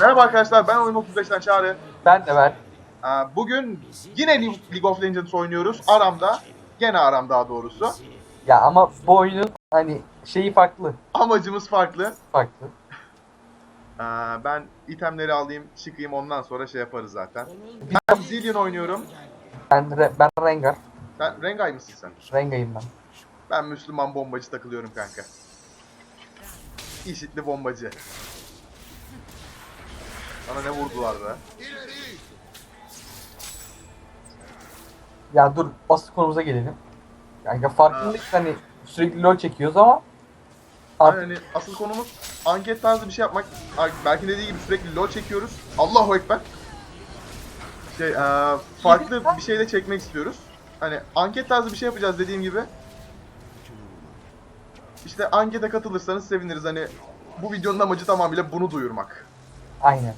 Merhaba arkadaşlar ben Oyun 35'ten Çağrı. Ben de ben. Aa, Bugün yine League of Legends oynuyoruz. Aramda. Gene aram daha doğrusu. Ya ama bu oyunun hani şeyi farklı. Amacımız farklı. Farklı. Aa, Ben itemleri alayım, çıkayım ondan sonra şey yaparız zaten. Ben Zillion oynuyorum. Ben Re- ben Rengar. Sen Rengay mısın sen? Renga'yım ben. Ben Müslüman bombacı takılıyorum kanka. İşitli bombacı. Bana ne vurdular be? Ya dur asıl konumuza gelelim. Yani farkındayız hani sürekli lol çekiyoruz ama artık Yani asıl konumuz anket tarzı bir şey yapmak. Belki dediği gibi sürekli LoL çekiyoruz. Allahu Ekber. Şey, eee, farklı bir şey de çekmek istiyoruz. Hani anket tarzı bir şey yapacağız dediğim gibi. İşte ankete katılırsanız seviniriz. Hani bu videonun amacı tamamıyla bunu duyurmak. aynen.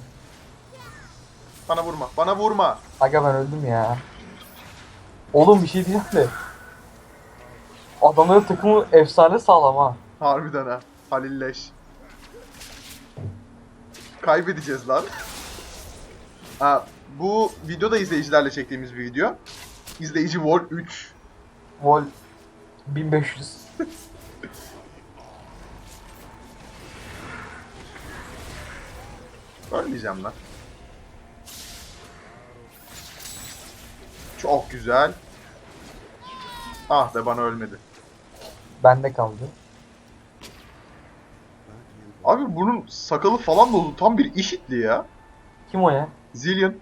Bana vurma. Bana vurma. Aga ben öldüm ya. Oğlum bir şey diyeceğim de. Adamların takımı efsane sağlam ha. Harbiden ha. Halilleş. Kaybedeceğiz lan. Ha, bu videoda izleyicilerle çektiğimiz bir video. İzleyici Vol 3. Vol 1500. Ölmeyeceğim lan. Çok güzel. Ah be bana ölmedi. Bende kaldı. Abi bunun sakalı falan uzun. Tam bir işitli ya. Kim o ya? Zillion.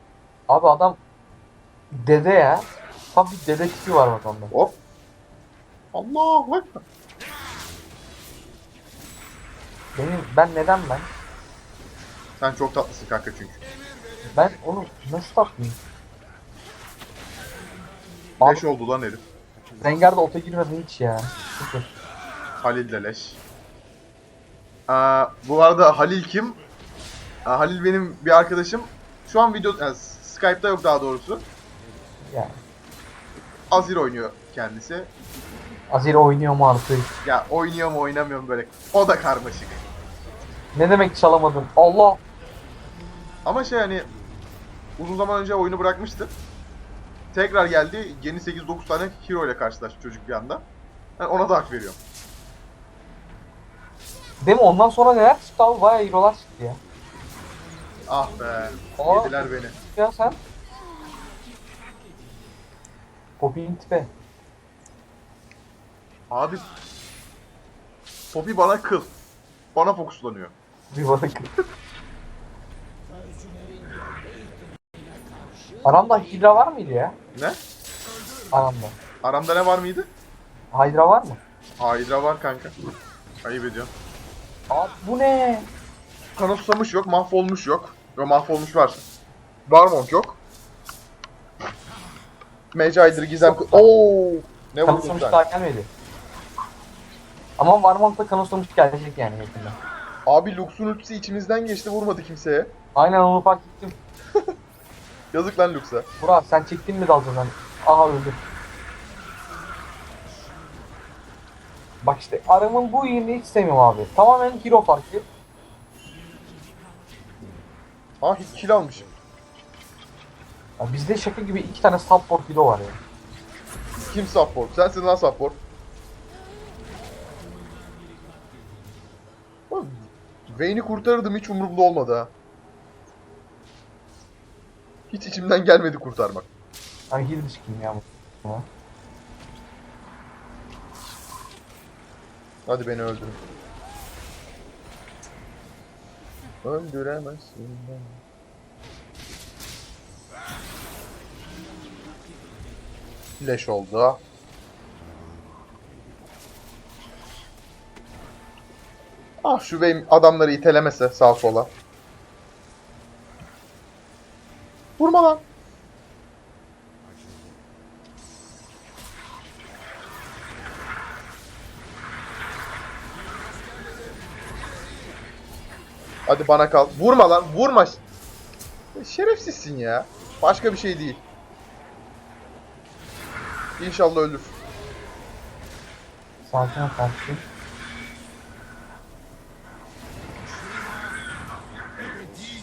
Abi adam dede ya. Tam bir dede tipi var bak onda. Hop. Allahu Ekber. Benim ben neden ben? Sen çok tatlısın kanka çünkü. Ben onu nasıl tatmayayım? Leş oldu lan herif. Rengar'da ota girmedi hiç ya. Sıfır. Halil de leş. Aa, bu arada Halil kim? Aa, Halil benim bir arkadaşım. Şu an video, yani Skype'da yok daha doğrusu. Yani. Azir oynuyor kendisi. Azir oynuyor mu artık? Ya oynuyor mu oynamıyor mu böyle. O da karmaşık. Ne demek çalamadım? Allah! Ama şey hani uzun zaman önce oyunu bırakmıştı. Tekrar geldi. Yeni 8-9 tane hero ile karşılaştı çocuk bir anda. Yani ona da hak veriyorum. Değil mi? Ondan sonra neler çıktı abi? Bayağı hero'lar çıktı ya. Ah be. Aa. Yediler beni. Ya sen? Poppy'nin tipe. Abi Poppy bana kıl. Bana fokuslanıyor. Bir bak. Aramda Hydra var mıydı ya? Ne? Aramda. Aramda ne var mıydı? Hydra var mı? Hydra var kanka. Ayıp ediyorsun. Abi bu ne? Kana susamış yok, mahvolmuş yok. Yo mahvolmuş var. Barmonk yok. Mage Hydra gizem... Oo! Ne vurdun Kanıtlamış sen? daha gelmedi. Ama Varmont'ta kanıtlamış gelecek yani yakında. Abi Lux'un ultisi içimizden geçti vurmadı kimseye. Aynen onu fark ettim. Yazık lan Lux'a. Burak sen çektin mi dalgadan? Aha öldü. Bak işte aramın bu iyiliğini hiç sevmiyorum abi. Tamamen hero farkı. Ah hiç kill almışım. Ya bizde şaka gibi iki tane support hero var ya. Kim support? Sensin lan support. Oğlum, Vayne'i kurtarırdım hiç umurumda olmadı ha. Hiç içimden gelmedi kurtarmak. Hani heal çıkayım ya bu. Hadi beni öldürün. Öldüremezsin beni. Leş oldu. Ah şu benim adamları itelemese sağ sola. Vurma lan. Hadi bana kal. Vurma lan, vurma. Şerefsizsin ya. Başka bir şey değil. İnşallah ölür. Ol kardeşim.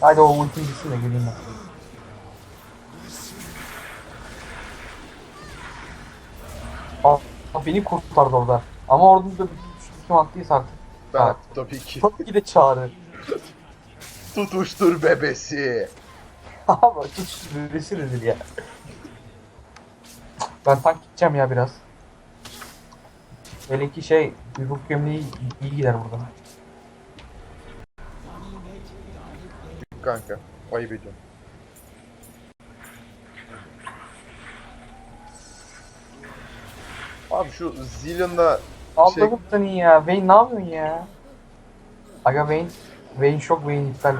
Hadi o ultim gitsin geleyim ben. Aa, beni kurtardı orada. Ama orada da kim attıysa artık. Ben tabii ki. Tabii ki de çağrı. Tutuştur bebesi. Ama hiç rezil rezil ya. Ben tank gideceğim ya biraz. Hele ki şey, yumruk gömleği iyi gider buradan. Kanka. Ayıp ediyorum. Abi şu Zillion'da Allah'ım seni ya. Vayne ne yapıyorsun ya? Aga Vayne, Vayne şok Vayne iptal.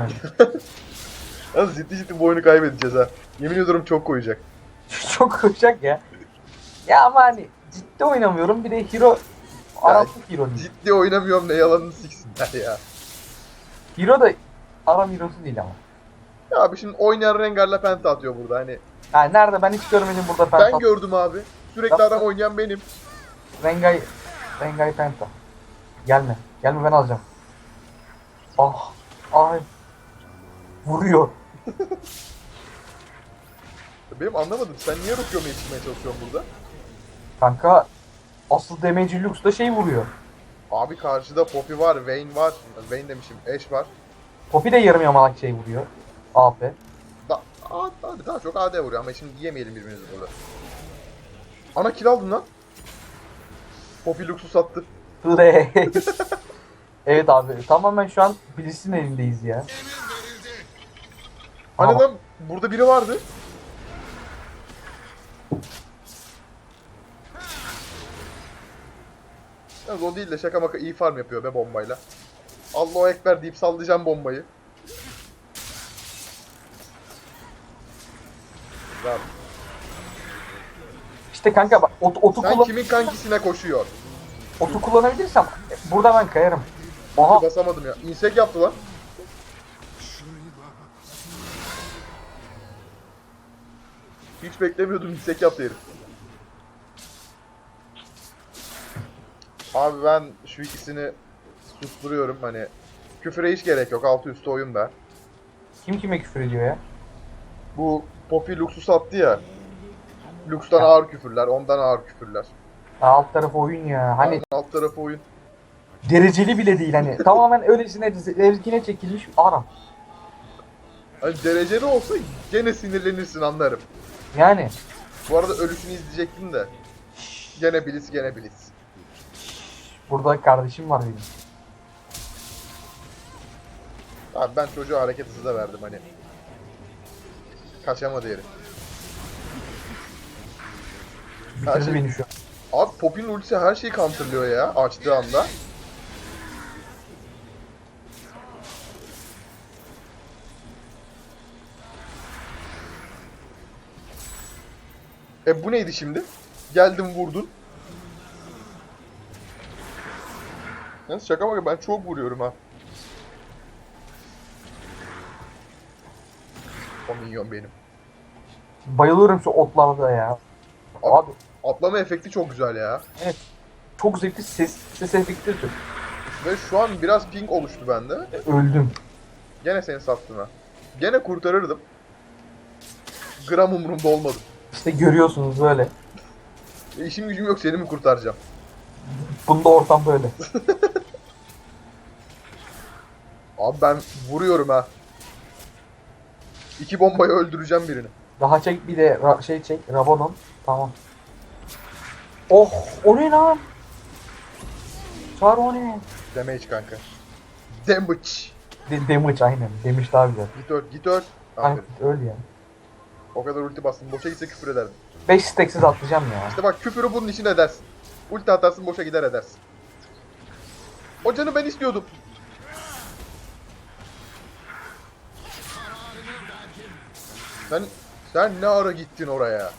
Yalnız ciddi ciddi bu oyunu kaybedeceğiz ha. Yemin ediyorum çok koyacak. Çok koşacak ya. Ya ama hani ciddi oynamıyorum. Bir de hero Araplık hero değil. Ciddi oynamıyorum ne yalanını siksinler ya. Hero da Aram hero'su değil ama. Ya abi şimdi oynayan Rengar'la penta atıyor burada hani. Yani nerede ben hiç görmedim burada Ben penta. gördüm abi. Sürekli Yapma. adam oynayan benim. Rengay, Rengay penta. Gelme. Gelme ben alacağım. Ah. Ay. Vuruyor. Benim anlamadım. Sen niye Rup gömleği çıkmaya çalışıyorsun burada? Kanka asıl damage Lux'da şey vuruyor. Abi karşıda Poppy var, Vayne var. Vayne demişim, Ashe var. Poppy de yarım yamalak şey vuruyor. AP. Da A- abi daha çok AD vuruyor ama şimdi yemeyelim birbirimizi burada. Ana kill aldın lan. Poppy Lux'u sattı. Reis. evet abi tamamen şu an Blitz'in elindeyiz ya. Hani lan burada biri vardı. Yalnız o değil de şaka maka iyi farm yapıyor be bombayla. Allahu Ekber deyip sallayacağım bombayı. Lan, İşte kanka bak ot, otu, sen kullan, kimin kankisine koşuyor? otu kullanabilirsem burada ben kayarım. Aha Basamadım ya. İnsek yaptı lan. Hiç beklemiyordum insek yaptı herif. Abi ben şu ikisini susturuyorum hani. Küfüre hiç gerek yok. Altı üstü oyun be. kim kime küfür ediyor ya? Bu Poppy Lux'u sattı ya. Lux'tan ağır küfürler, ondan ağır küfürler. Alt tarafı oyun ya. Hani alt tarafı oyun. dereceli bile değil hani. Tamamen öylesine evkine çekilmiş Aram. Hani dereceli olsa gene sinirlenirsin anlarım. Yani Bu arada ölüşünü izleyecektim de. Gene Blitz, gene Blitz. burada kardeşim var benim. Abi ben çocuğa hareket hızı da verdim hani. Kaçamadı herif. Her şey- beni şu an. Abi Pop'in ultisi her şeyi counterlıyor ya açtığı anda. E bu neydi şimdi? Geldim vurdun. Yalnız şaka bak ben çok vuruyorum ha. O minyon benim. Bayılıyorum şu otlarda ya. Abi Atlama efekti çok güzel ya. çok zevkli ses, ses efekti tür. Ve şu an biraz ping oluştu bende. Öldüm. Gene seni sattım ha. Gene kurtarırdım. Gram umurumda olmadı. İşte görüyorsunuz böyle. E, işim gücüm yok seni mi kurtaracağım? Bunda ortam böyle. Abi ben vuruyorum ha. İki bombayı öldüreceğim birini. Daha çek bir de şey çek. Rabadon. Tamam. Oh o ne lan? Çağır o ne? Damage kanka. Damage. De damage aynen. Damage daha güzel. Git öl, git öl. Aynen Aferin. öl ya. O kadar ulti bastım. Boşa gitse küfür ederdim. 5 stacksiz atlayacağım ya. İşte bak küfürü bunun için edersin. Ulti atarsın boşa gider edersin. O canı ben istiyordum. Sen, sen ne ara gittin oraya?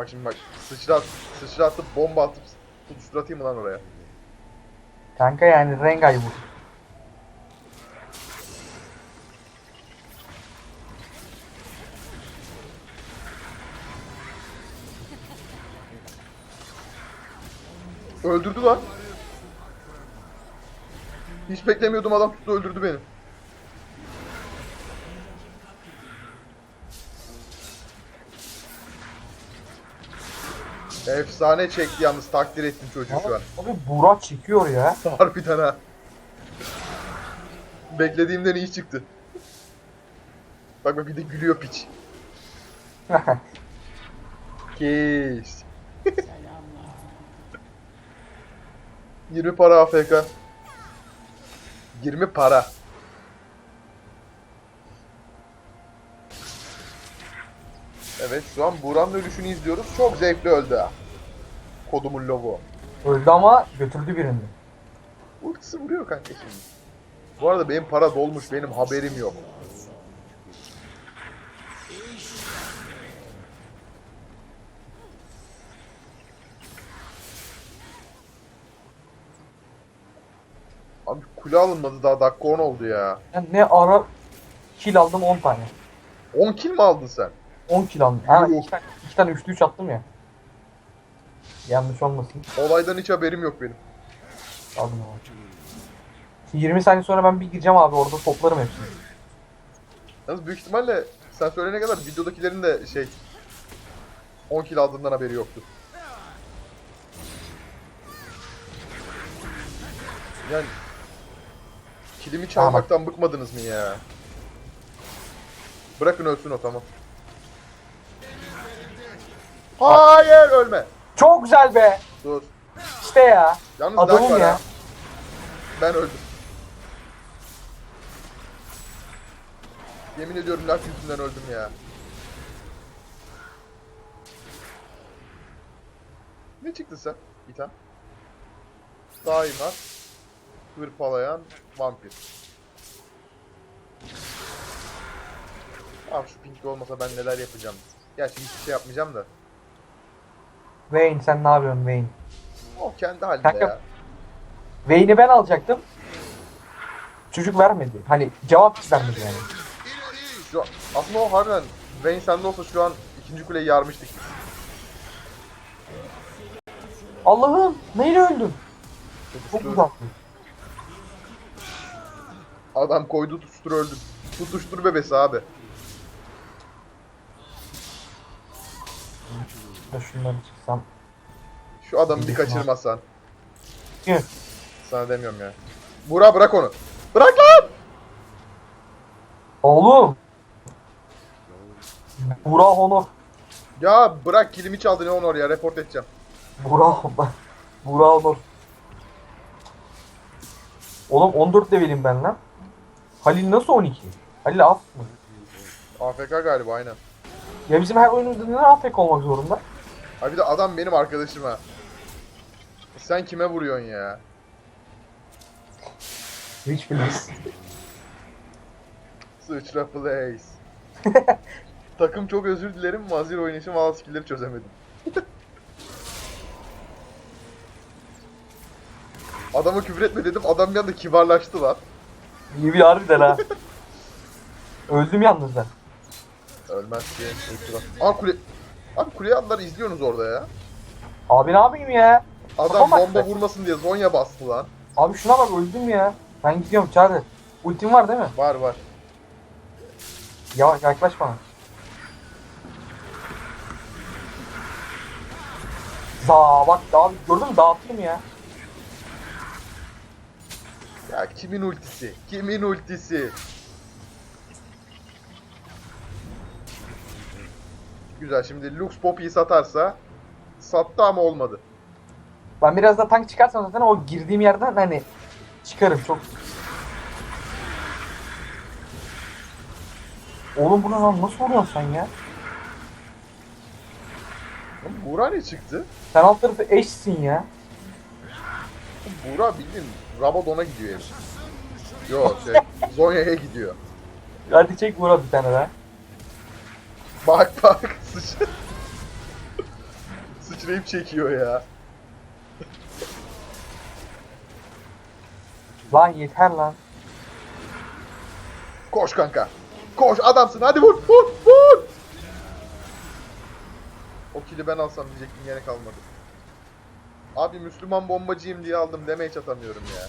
Bak şimdi bak sıçrat, sıçratıp bomba atıp tutuşturatayım mı lan oraya? Kanka yani Rengay bu. Öldürdü lan. Hiç beklemiyordum adam tuttu öldürdü beni. Efsane çekti yalnız takdir ettim çocuğu şu an. Abi Burak çekiyor ya. Harbiden ha. Beklediğimden iyi çıktı. Bak bak bir de gülüyor piç. Keş. 20 para AFK. 20 para. Evet şu an Buran'ın ölüşünü izliyoruz. Çok zevkli öldü ha. Kodumun logo. Öldü ama götürdü birini. Ultisi vuruyor kanka şimdi. Bu arada benim para dolmuş. Benim haberim yok. Abi kule alınmadı daha dakika 10 oldu ya. Ben ne ara kill aldım 10 tane. 10 kill mi aldın sen? 10 kill aldım. Ha. 2 tane, iki tane üçlü üç attım ya. Yanlış olmasın. Olaydan hiç haberim yok benim. Aldım abi. Şimdi 20 saniye sonra ben bir gireceğim abi orada toplarım hepsini. Yalnız büyük ihtimalle sen söyleyene kadar videodakilerin de şey 10 kill aldığından haberi yoktu. Yani kilimi çalmaktan bıkmadınız mı ya? Bırakın ölsün o tamam. Hayır ölme. Çok güzel be. Dur. İşte ya. Yalnız Adamım ya. ha. Ben öldüm. Yemin ediyorum laf yüzünden öldüm ya. Ne çıktı sen? İtham. Daima hırpalayan vampir. Abi şu pinkli olmasa ben neler yapacağım. Gerçi hiçbir şey yapmayacağım da. Wayne sen ne yapıyorsun Wayne? O kendi halinde Kanka- ya. Wayne'i ben alacaktım. Çocuk vermedi. Hani cevap vermedi yani. Şu, aslında o harbiden Vayne sende olsa şu an ikinci kuleyi yarmıştık. Allah'ım neyle öldüm? Çok uzak. adam koydu tutuştur öldüm. Tutuştur bebesi abi. Ya şunları çıksam. Şu adamı bir kaçırmasan. Yürü. Sana demiyorum ya. Burak bırak onu. Bırak lan! Oğlum. Burak Honor. Ya bırak kilimi çaldı ne onu ya report edeceğim. Burak Burak Honor. Oğlum 14 levelim ben lan. Halil nasıl 12? Halil af mı? AFK galiba aynen. Ya bizim her oyunumuzda neden afk olmak zorunda? Ha bir de adam benim arkadaşım ha. Sen kime vuruyorsun ya? Hiç bilmez. Sıçra place. Takım çok özür dilerim. Mazir oynayışım bazı skill'leri çözemedim. Adama küfür etme dedim. Adam bir anda kibarlaştı lan. İyi bir harbiden ha. Öldüm yalnız ben. Ölmez ki. Aa kule... Abi atlar izliyorsunuz orada ya. Abi ne yapayım ya? Adam Kafam bomba attı. vurmasın diye Zonya bastı lan. Abi şuna bak öldüm ya. Ben gidiyorum çağır. Ultim var değil mi? Var var. Yavaş yaklaş bana. Za bak abi gördün mü dağıttım ya. Ya kimin ultisi? Kimin ultisi? Güzel şimdi Lux Poppy'yi satarsa sattı ama olmadı. Ben biraz da tank çıkarsam zaten o girdiğim yerden hani çıkarım çok. Oğlum bu ne lan nasıl vuruyorsun sen ya? Lan Buğra ne çıktı? Sen alt tarafı eşsin ya. Buğra bildiğin Rabadon'a gidiyor herif. Yo şey Zonya'ya gidiyor. Hadi çek vur bir tane daha. Bak bak Sıç... Sıçrayıp çekiyor ya. Lan yeter lan. Koş kanka. Koş adamsın hadi vur vur vur. O kili ben alsam diyecektim yine kalmadı. Abi Müslüman bombacıyım diye aldım demeye çatamıyorum ya.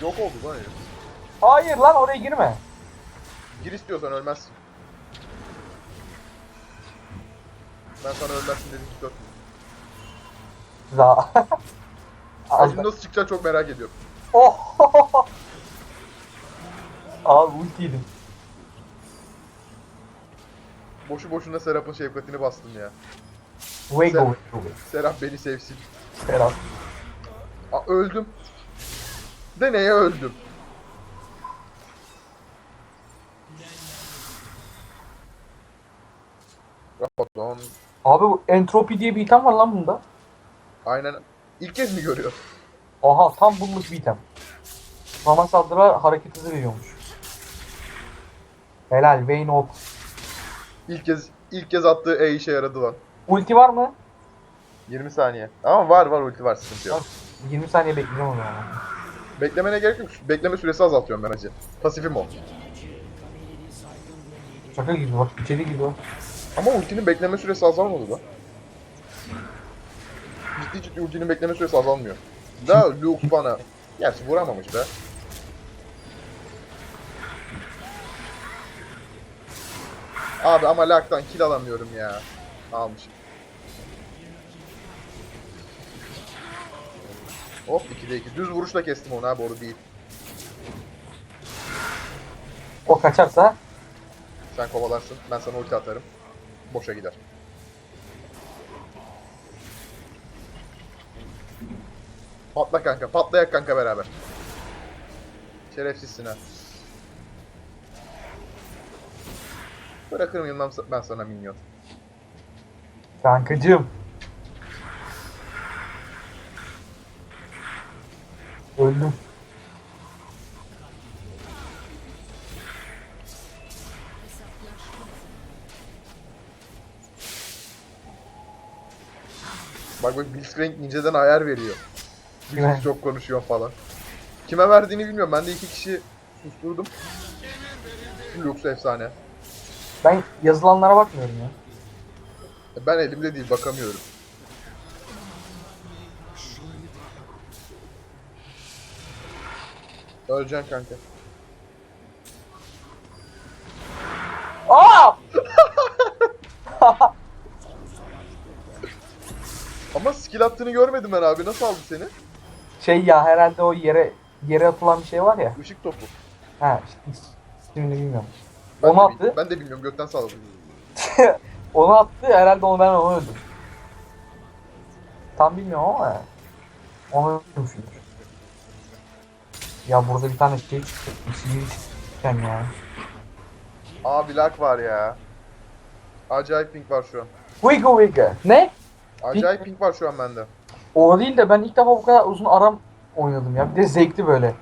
Yok oldu lan. Hayır lan oraya girme. Gir istiyorsan ölmezsin. Ben sana ölmezsin dedim ki dört. Za. Acım nasıl çıkacak çok merak ediyorum. Oh. Abi ulti yedim. Boşu boşuna Serap'ın şefkatini bastım ya. Wego Wego. Serap beni sevsin. Serap. Aa, öldüm. De neye öldüm? Rabadon. Abi bu entropi diye bir item var lan bunda. Aynen. İlk kez mi görüyor? Aha tam bulmuş bir item. Normal saldırılar hareket hızı veriyormuş. Helal Vayne ok. İlk kez ilk kez attığı E işe yaradı lan. Ulti var mı? 20 saniye. Ama var var ulti var sıkıntı yok. 20 saniye bekleyeceğim o zaman. Beklemene gerek yok. Bekleme süresi azaltıyorum ben hacı. Pasifim o. Şaka gibi bak içeri gibi bak. Ama ultinin bekleme süresi azalmadı da. Ciddi ciddi ultinin bekleme süresi azalmıyor. Da Lux bana. Gerçi vuramamış be. Abi ama Lak'tan kill alamıyorum ya. Almışım. Hop 2'de 2. Düz vuruşla kestim onu ha boru değil. O kaçarsa Sen kovalarsın. Ben sana ulti atarım. Boşa gider. Patla kanka. Patlayak kanka beraber. Şerefsizsin ha. Bırakır mıyım lan ben sana minyon? kankacığım. Öldüm. Bak Blitzcrank inceden ayar veriyor. Kime? Biz çok konuşuyor falan. Kime verdiğini bilmiyorum. Ben de iki kişi susturdum. Lux efsane. Ben yazılanlara bakmıyorum ya. Ben elimde değil bakamıyorum. Öleceksin kanka. Aa! Ama skill attığını görmedim ben abi. Nasıl aldı seni? Şey ya herhalde o yere yere atılan bir şey var ya. Işık topu. Ha işte ismini bilmiyorum. Ben Onu de, attı. Ben de bilmiyorum gökten salladım. Onu attı herhalde onu ben onu öldüm. Tam bilmiyorum ama onu öldürmüşümdür. Ya burada bir tane şey çıktı. Çıkken ya. Abi lag var ya. Acayip ping var şu an. Wiggle wiggle. Ne? Acayip ping var şu an bende. O değil de ben ilk defa bu kadar uzun aram oynadım ya. Bir de zevkli böyle.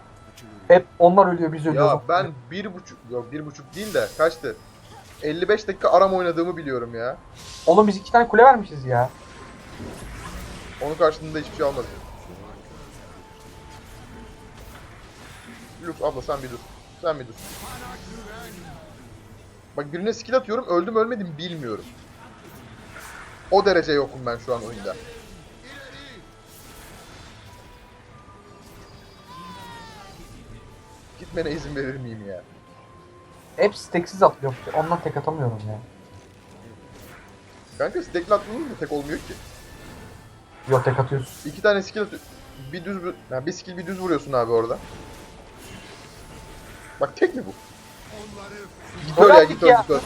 Hep onlar ölüyor biz ölüyoruz. Ya ben bir buçuk, yok bir buçuk değil de kaçtı? 55 dakika aram oynadığımı biliyorum ya. Oğlum biz iki tane kule vermişiz ya. Onun karşılığında hiçbir şey almadım. Lux abla sen bir dur. Sen bir dur. Bak birine skill atıyorum öldüm ölmedim bilmiyorum. O derece yokum ben şu an oyunda. Gitmene izin verir miyim ya? Hep steksiz atlıyor. Ondan tek atamıyorum ya. Kanka stack'le attığınız mı tek olmuyor ki? Yok tek atıyoruz. İki tane skill atıyor. Bir düz, bir- yani bir skill bir düz vuruyorsun abi orada. Bak tek mi bu? Git öyle ya git öyle git öyle.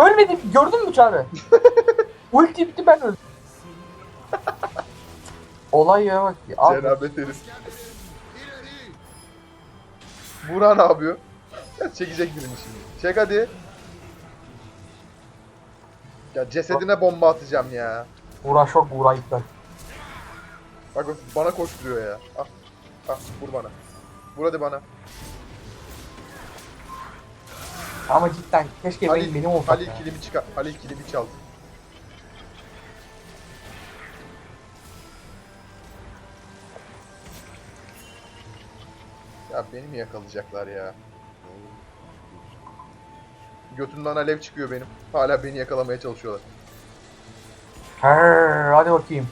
Ölmedim. Gördün mü Çağrı? Ulti bitti ben öldüm. Olay ya bak. ya. Abi, Cenabet herif. Burak ne yapıyor? Ya çekecek birini şimdi. Çek hadi. Ya cesedine bomba atacağım ya. uğraş yok iptal. Bak bak bana koşturuyor ya. Ah. Ah vur bana. Vur hadi bana. Ama cidden keşke benim, Halil, benim olsak Halil ya. kilimi çıkar. Halil kilimi çaldı. Ya beni mi yakalayacaklar ya? Götümden alev çıkıyor benim. Hala beni yakalamaya çalışıyorlar. Her, hadi bakayım.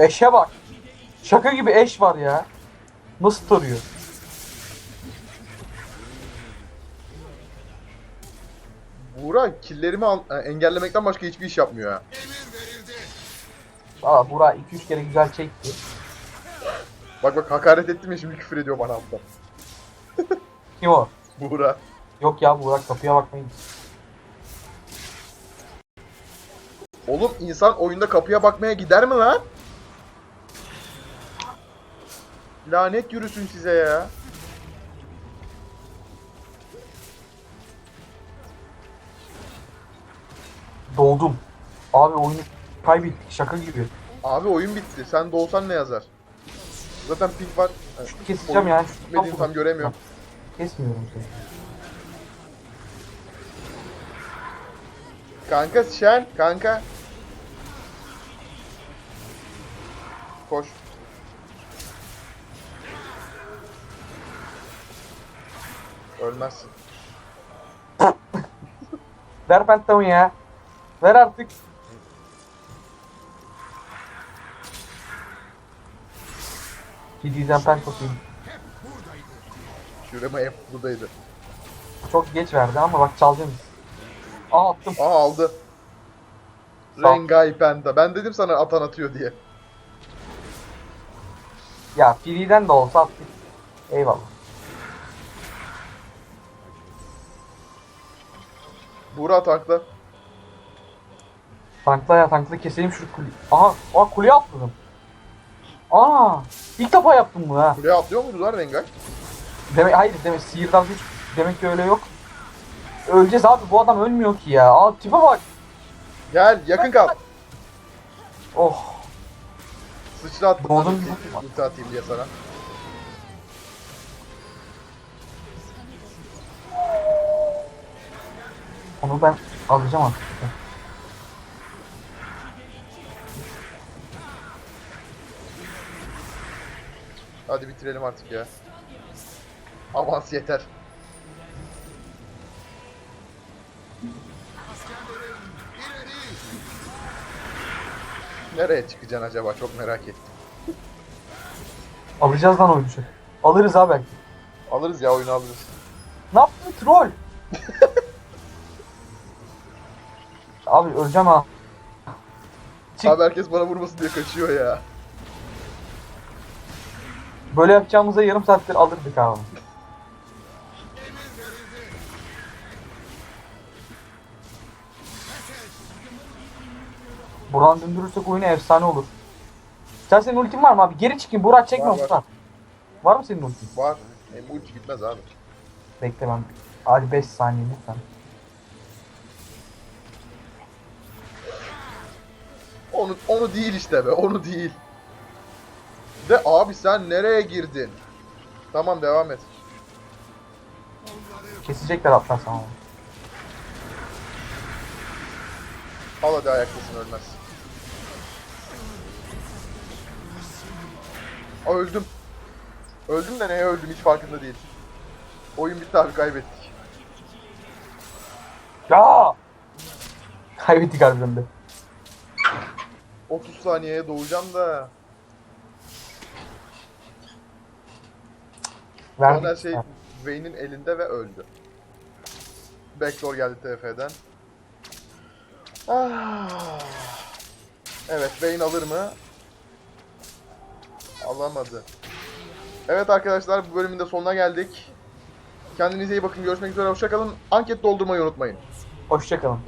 Eşe bak. Şaka gibi eş var ya. Nasıl tarıyor? Buğra killerimi al- e, engellemekten başka hiçbir iş yapmıyor ha. Aa Burak 2-3 kere güzel çekti. Bak bak hakaret ettim ya şimdi küfür ediyor bana alttan. Kim o? Buğra. Yok ya Burak kapıya bakmayın. Oğlum insan oyunda kapıya bakmaya gider mi lan? Lanet yürüsün size ya. Doldum. Abi oyunu kaybettik şaka gibi. Abi oyun bitti. Sen doğsan ne yazar? Zaten ping var. Ha, Keseceğim oyun yani. Bitmediğini tam göremiyorum. Kesmiyorum seni. Kanka Şen, kanka. Koş. Ölmezsin. Ver pentamı ya. Ver artık. Gidiyden pentasıyım. Şurama hep buradaydı. Çok geç verdi ama bak çalacaksınız. Aa attım. Aa aldı. Sağ. Rengai Penta. Ben dedim sana atan atıyor diye. Ya Free'den de olsa attık. Eyvallah. Buğra tankla. Tankla ya tankla keselim şu kule. Aha, aa kuleye atladım. Aa, ilk defa yaptım bunu ha. Buraya atlıyor muydu lan Rengai? Demek hayır demek sihirden güç demek ki öyle yok. Öleceğiz abi bu adam ölmüyor ki ya. Aa tipe bak. Gel yakın kal. Oh. Sıçra attım. Gibi. Ulti atayım diye sana. Onu ben alacağım artık. Hadi bitirelim artık ya. Avans yeter. Nereye çıkacaksın acaba? Çok merak ettim. Alacağız lan oyunu. Alırız abi. Alırız ya oyunu alırız. Ne yaptın troll? abi öleceğim ha. Çık. Abi herkes bana vurmasın diye kaçıyor ya. Böyle yapacağımıza yarım saattir alırdık abi. Buran döndürürsek oyunu efsane olur. Sen senin ultin var mı abi? Geri çıkayım. Burak çekme Var, var. Var mı senin ultin? Var. Bu ulti gitmez abi. Bekle ben. Hadi 5 saniye lütfen. Onu, onu değil işte be. Onu değil. De abi sen nereye girdin? Tamam devam et. Kesecekler atlarsan ama. Al hadi ayaktasın ölmez. Aa öldüm. Öldüm de neye öldüm hiç farkında değil. Oyun bitti abi kaybettik. Ya! Kaybettik harbiden de. 30 saniyeye doğacağım da. Verdik. her şey Vayne'in elinde ve öldü. Backdoor geldi TF'den. Ah. Evet Vayne alır mı? Alamadı. Evet arkadaşlar bu bölümün de sonuna geldik. Kendinize iyi bakın. Görüşmek üzere. Hoşçakalın. Anket doldurmayı unutmayın. Hoşçakalın.